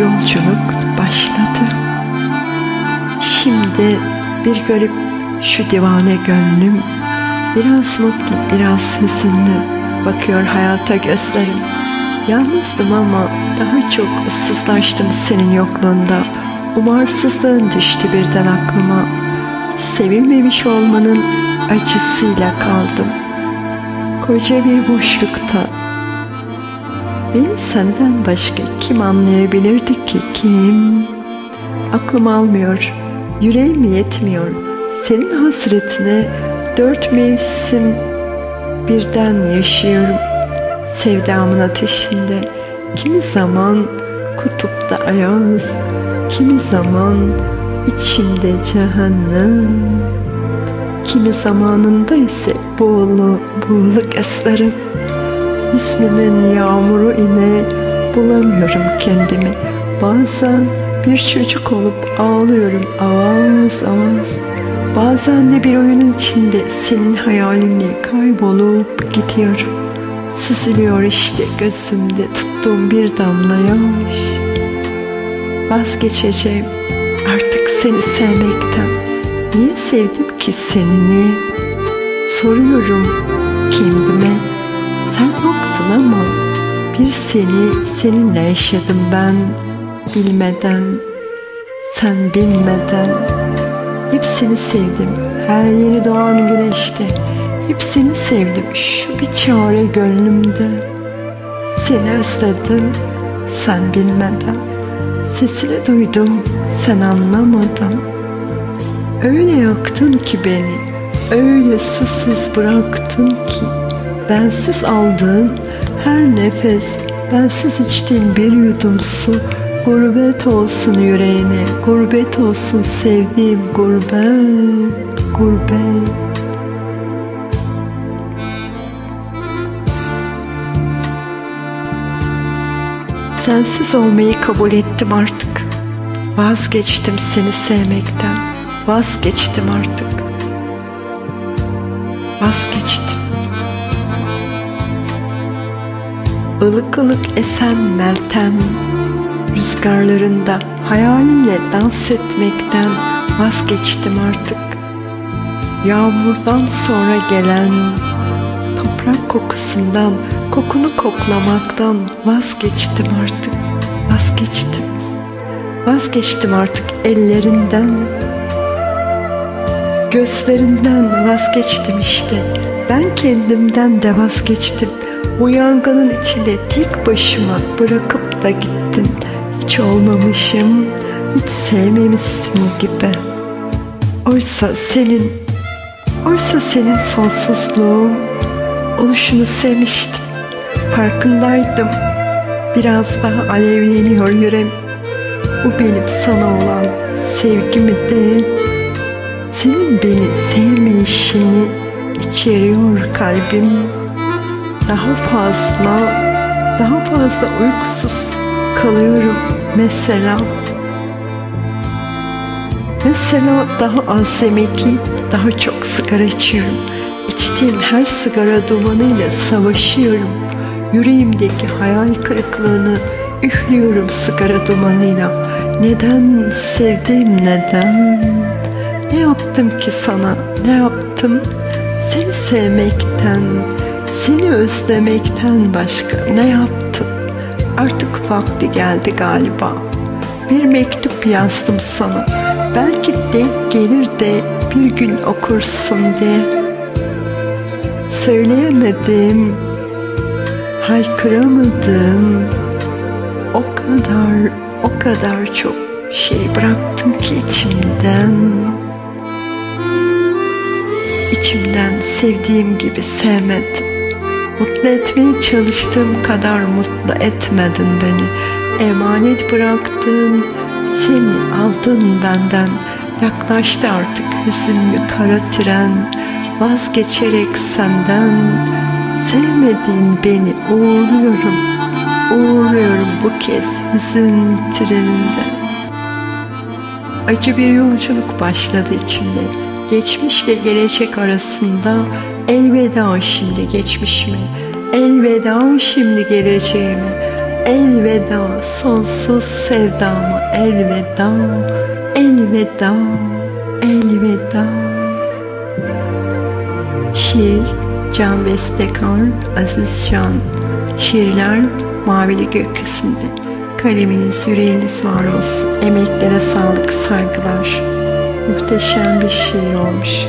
yolculuk başladı. Şimdi bir garip şu divane gönlüm Biraz mutlu, biraz hüzünlü Bakıyor hayata gözlerim. Yalnızdım ama daha çok ıssızlaştım senin yokluğunda. Umarsızlığın düştü birden aklıma. Sevilmemiş olmanın acısıyla kaldım. Koca bir boşlukta Beni senden başka kim anlayabilirdi ki kim? Aklım almıyor, yüreğim yetmiyor. Senin hasretine dört mevsim birden yaşıyorum. Sevdamın ateşinde kimi zaman kutupta ayaz, kimi zaman içimde cehennem. Kimi zamanında ise boğulu, boğulu eslerim. Hüsnümün yağmuru ile bulamıyorum kendimi. Bazen bir çocuk olup ağlıyorum avaz avaz. Bazen de bir oyunun içinde senin hayalinle kaybolup gidiyorum. Süzülüyor işte gözümde tuttuğum bir damla yaş. Vazgeçeceğim artık seni sevmekten. Niye sevdim ki seni? Soruyorum kendime. Sen yoktun ama bir seni seninle yaşadım ben bilmeden, sen bilmeden. Hepsini sevdim her yeni doğan güneşte. Hepsini sevdim şu bir çare gönlümde. Seni özledim sen bilmeden. Sesini duydum sen anlamadan. Öyle yaktın ki beni, öyle susuz bıraktın ki bensiz aldığın her nefes, bensiz içtiğin bir yudum su gurbet olsun yüreğine, gurbet olsun sevdiğim gurbet, gurbet. Sensiz olmayı kabul ettim artık. Vazgeçtim seni sevmekten. Vazgeçtim artık. Vazgeçtim. Ilık ılık esen melten rüzgarlarında hayalinle dans etmekten vazgeçtim artık. Yağmurdan sonra gelen toprak kokusundan, kokunu koklamaktan vazgeçtim artık. Vazgeçtim. Vazgeçtim artık ellerinden, gözlerinden vazgeçtim işte. Ben kendimden de vazgeçtim. Bu yangının içinde tek başıma bırakıp da gittin. Hiç olmamışım, hiç sevmemişsin gibi. Oysa senin, oysa senin sonsuzluğun, oluşunu sevmiştim. Farkındaydım. Biraz daha alevleniyor yüreğim. Bu benim sana olan sevgimi de senin beni sevmeyişini içeriyor kalbim daha fazla, daha fazla uykusuz kalıyorum mesela. Mesela daha az yemek yiyip daha çok sigara içiyorum. İçtiğim her sigara dumanıyla savaşıyorum. Yüreğimdeki hayal kırıklığını üflüyorum sigara dumanıyla. Neden sevdim neden? Ne yaptım ki sana? Ne yaptım? Seni sevmekten, seni özlemekten başka ne yaptım? Artık vakti geldi galiba. Bir mektup yazdım sana. Belki denk gelir de bir gün okursun diye. Söyleyemedim, haykıramadım. O kadar, o kadar çok şey bıraktım ki içimden. İçimden sevdiğim gibi sevmedim. Mutlu etmeye çalıştığım kadar mutlu etmedin beni. Emanet bıraktın, seni aldın benden. Yaklaştı artık hüzünlü kara tren. Vazgeçerek senden sevmediğin beni uğurluyorum. Uğurluyorum bu kez hüzün treninde. Acı bir yolculuk başladı içimde. Geçmişle gelecek arasında Elveda şimdi geçmişime, elveda şimdi geleceğime. Elveda sonsuz sevdama elveda Elveda Elveda. Şiir Can Bestekar Aziz Can. Şiirler Mavili Gökyüzünde Kaleminiz yüreğiniz var olsun. Emeklere sağlık saygılar Muhteşem bir şiir olmuş